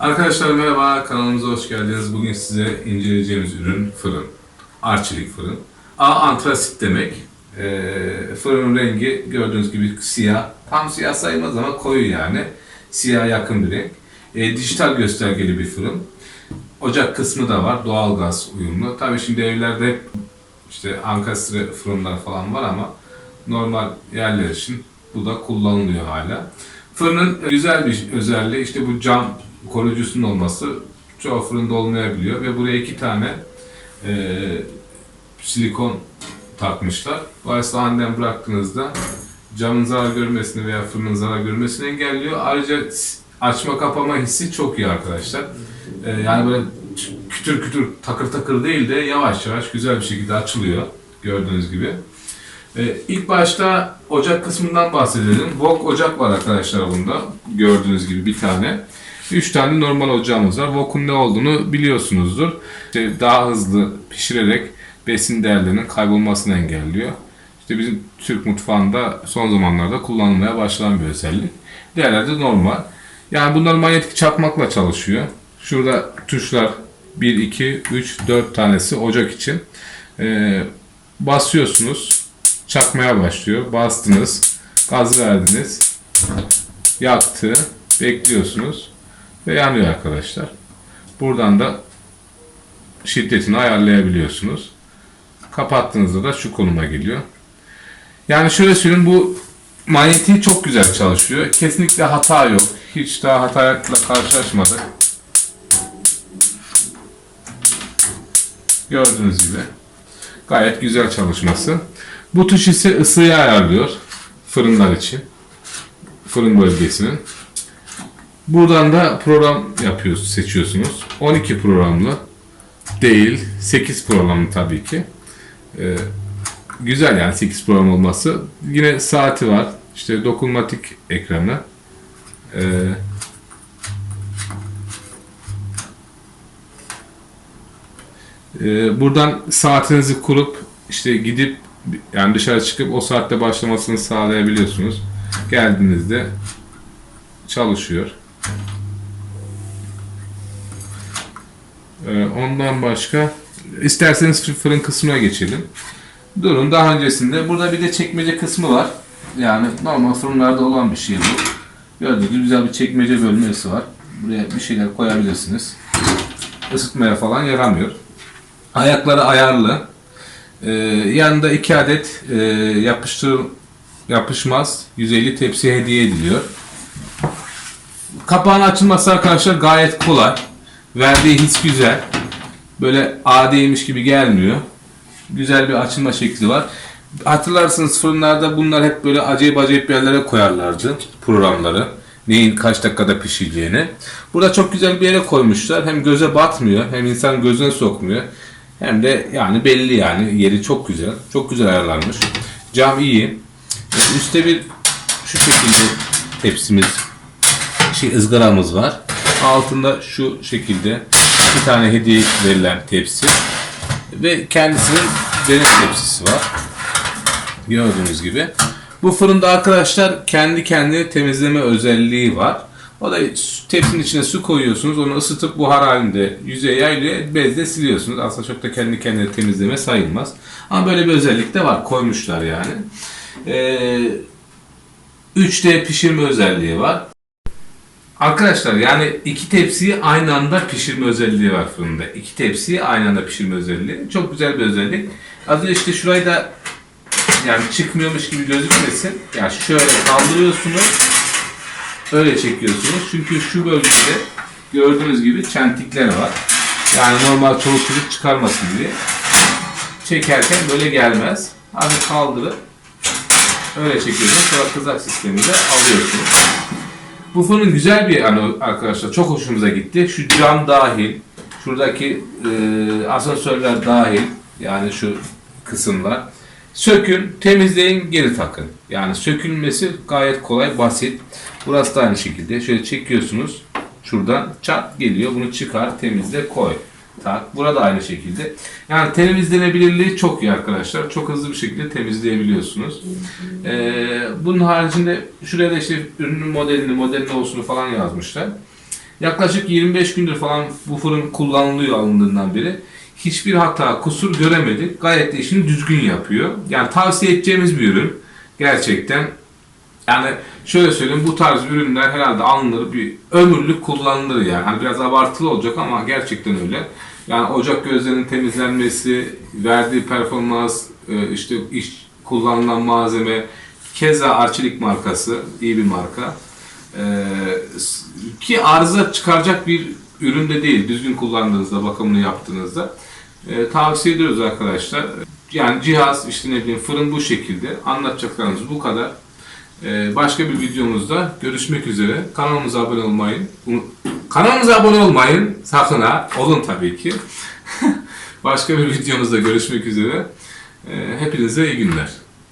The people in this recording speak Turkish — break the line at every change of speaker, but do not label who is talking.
Arkadaşlar merhaba, kanalımıza hoş geldiniz. Bugün size inceleyeceğimiz ürün fırın. Arçelik fırın. A antrasit demek. Ee, fırının rengi gördüğünüz gibi siyah. Tam siyah sayılmaz ama koyu yani. Siyah yakın bir renk. Ee, dijital göstergeli bir fırın. Ocak kısmı da var, doğalgaz uyumlu. Tabii şimdi evlerde hep işte ankastre fırınlar falan var ama normal yerler için bu da kullanılıyor hala. Fırının güzel bir özelliği işte bu cam koruyucusunun olması çoğu fırında olmayabiliyor ve buraya iki tane e, silikon takmışlar. Dolayısıyla aniden bıraktığınızda camın zarar görmesini veya fırının zarar görmesini engelliyor. Ayrıca açma kapama hissi çok iyi arkadaşlar. E, yani böyle kütür kütür takır takır değil de yavaş yavaş güzel bir şekilde açılıyor gördüğünüz gibi. Ee, ilk başta ocak kısmından bahsedelim. Wok ocak var arkadaşlar bunda. Gördüğünüz gibi bir tane. Üç tane normal ocağımız var. Wok'un ne olduğunu biliyorsunuzdur. İşte daha hızlı pişirerek besin değerlerinin kaybolmasını engelliyor. İşte bizim Türk mutfağında son zamanlarda kullanılmaya başlanan bir özellik. Diğerleri de normal. Yani bunlar manyetik çakmakla çalışıyor. Şurada tuşlar 1, 2, 3, 4 tanesi ocak için. Ee, basıyorsunuz çakmaya başlıyor. Bastınız, gaz verdiniz, yaktı, bekliyorsunuz ve yanıyor arkadaşlar. Buradan da şiddetini ayarlayabiliyorsunuz. Kapattığınızda da şu konuma geliyor. Yani şöyle söyleyeyim bu manyetiği çok güzel çalışıyor. Kesinlikle hata yok. Hiç daha hatayla karşılaşmadık. Gördüğünüz gibi. Gayet güzel çalışması. Bu tuş ise ısıyı ayarlıyor fırınlar için. Fırın bölgesinin. Buradan da program yapıyorsunuz, seçiyorsunuz. 12 programlı değil, 8 programlı tabii ki. Ee, güzel yani 8 program olması. Yine saati var. İşte dokunmatik ekranı. Ee, Ee, buradan saatinizi kurup işte gidip yani dışarı çıkıp o saatte başlamasını sağlayabiliyorsunuz. Geldiğinizde çalışıyor. Ondan başka isterseniz fırın kısmına geçelim. Durun daha öncesinde burada bir de çekmece kısmı var. Yani normal fırınlarda olan bir şey bu. Gördüğünüz güzel bir çekmece bölmesi var. Buraya bir şeyler koyabilirsiniz. Isıtmaya falan yaramıyor. Ayakları ayarlı. Ee, yanında iki adet e, yapıştır yapışmaz 150 tepsi hediye ediliyor. Kapağın açılması arkadaşlar gayet kolay. Verdiği his güzel. Böyle adiymiş gibi gelmiyor. Güzel bir açılma şekli var. Hatırlarsınız fırınlarda bunlar hep böyle acayip acayip yerlere koyarlardı programları. Neyin kaç dakikada pişeceğini. Burada çok güzel bir yere koymuşlar. Hem göze batmıyor hem insan gözüne sokmuyor. Hem de yani belli yani yeri çok güzel. Çok güzel ayarlanmış. Cam iyi. Ve Üstte bir şu şekilde tepsimiz şey ızgaramız var. Altında şu şekilde iki tane hediye verilen tepsi ve kendisinin denek tepsisi var. Gördüğünüz gibi. Bu fırında arkadaşlar kendi kendini temizleme özelliği var. O da tepsinin içine su koyuyorsunuz. Onu ısıtıp buhar halinde yüzeye yaylıyor. Bezle siliyorsunuz. Aslında çok da kendi kendine temizleme sayılmaz. Ama böyle bir özellik de var. Koymuşlar yani. Ee, 3D pişirme özelliği var. Arkadaşlar yani iki tepsiyi aynı anda pişirme özelliği var fırında. İki tepsiyi aynı anda pişirme özelliği. Çok güzel bir özellik. Az önce işte şurayı da yani çıkmıyormuş gibi gözükmesin. Yani şöyle kaldırıyorsunuz. Öyle çekiyorsunuz. Çünkü şu bölgede gördüğünüz gibi çentikler var. Yani normal çoluk çocuk çıkarmasın diye. Çekerken böyle gelmez. Hafif kaldırıp öyle çekiyorsunuz. Sonra kızak sistemiyle alıyorsunuz. Bu fırın güzel bir anı arkadaşlar. Çok hoşumuza gitti. Şu cam dahil, şuradaki e, asansörler dahil, yani şu kısımlar. Sökün, temizleyin, geri takın. Yani sökülmesi gayet kolay, basit. Burası da aynı şekilde. Şöyle çekiyorsunuz. Şuradan çat geliyor. Bunu çıkar, temizle, koy. Tak. Burada aynı şekilde. Yani temizlenebilirliği çok iyi arkadaşlar. Çok hızlı bir şekilde temizleyebiliyorsunuz. Ee, bunun haricinde şuraya da işte ürünün modelini, modelini olsun falan yazmışlar. Yaklaşık 25 gündür falan bu fırın kullanılıyor alındığından beri. Hiçbir hata, kusur göremedik. Gayet de işini düzgün yapıyor. Yani tavsiye edeceğimiz bir ürün. Gerçekten yani şöyle söyleyeyim bu tarz ürünler herhalde alınır bir ömürlük kullanılır yani. Hani biraz abartılı olacak ama gerçekten öyle. Yani ocak gözlerinin temizlenmesi, verdiği performans, e, işte iş kullanılan malzeme, keza Arçelik markası iyi bir marka. E, ki arıza çıkaracak bir ürün de değil. Düzgün kullandığınızda, bakımını yaptığınızda. E, tavsiye ediyoruz arkadaşlar. Yani cihaz, işte ne bileyim fırın bu şekilde. Anlatacaklarımız bu kadar. Ee, başka bir videomuzda görüşmek üzere. Kanalımıza abone olmayı, kanalımıza abone olmayın sakın ha. Olun tabii ki. başka bir videomuzda görüşmek üzere. Ee, hepinize iyi günler.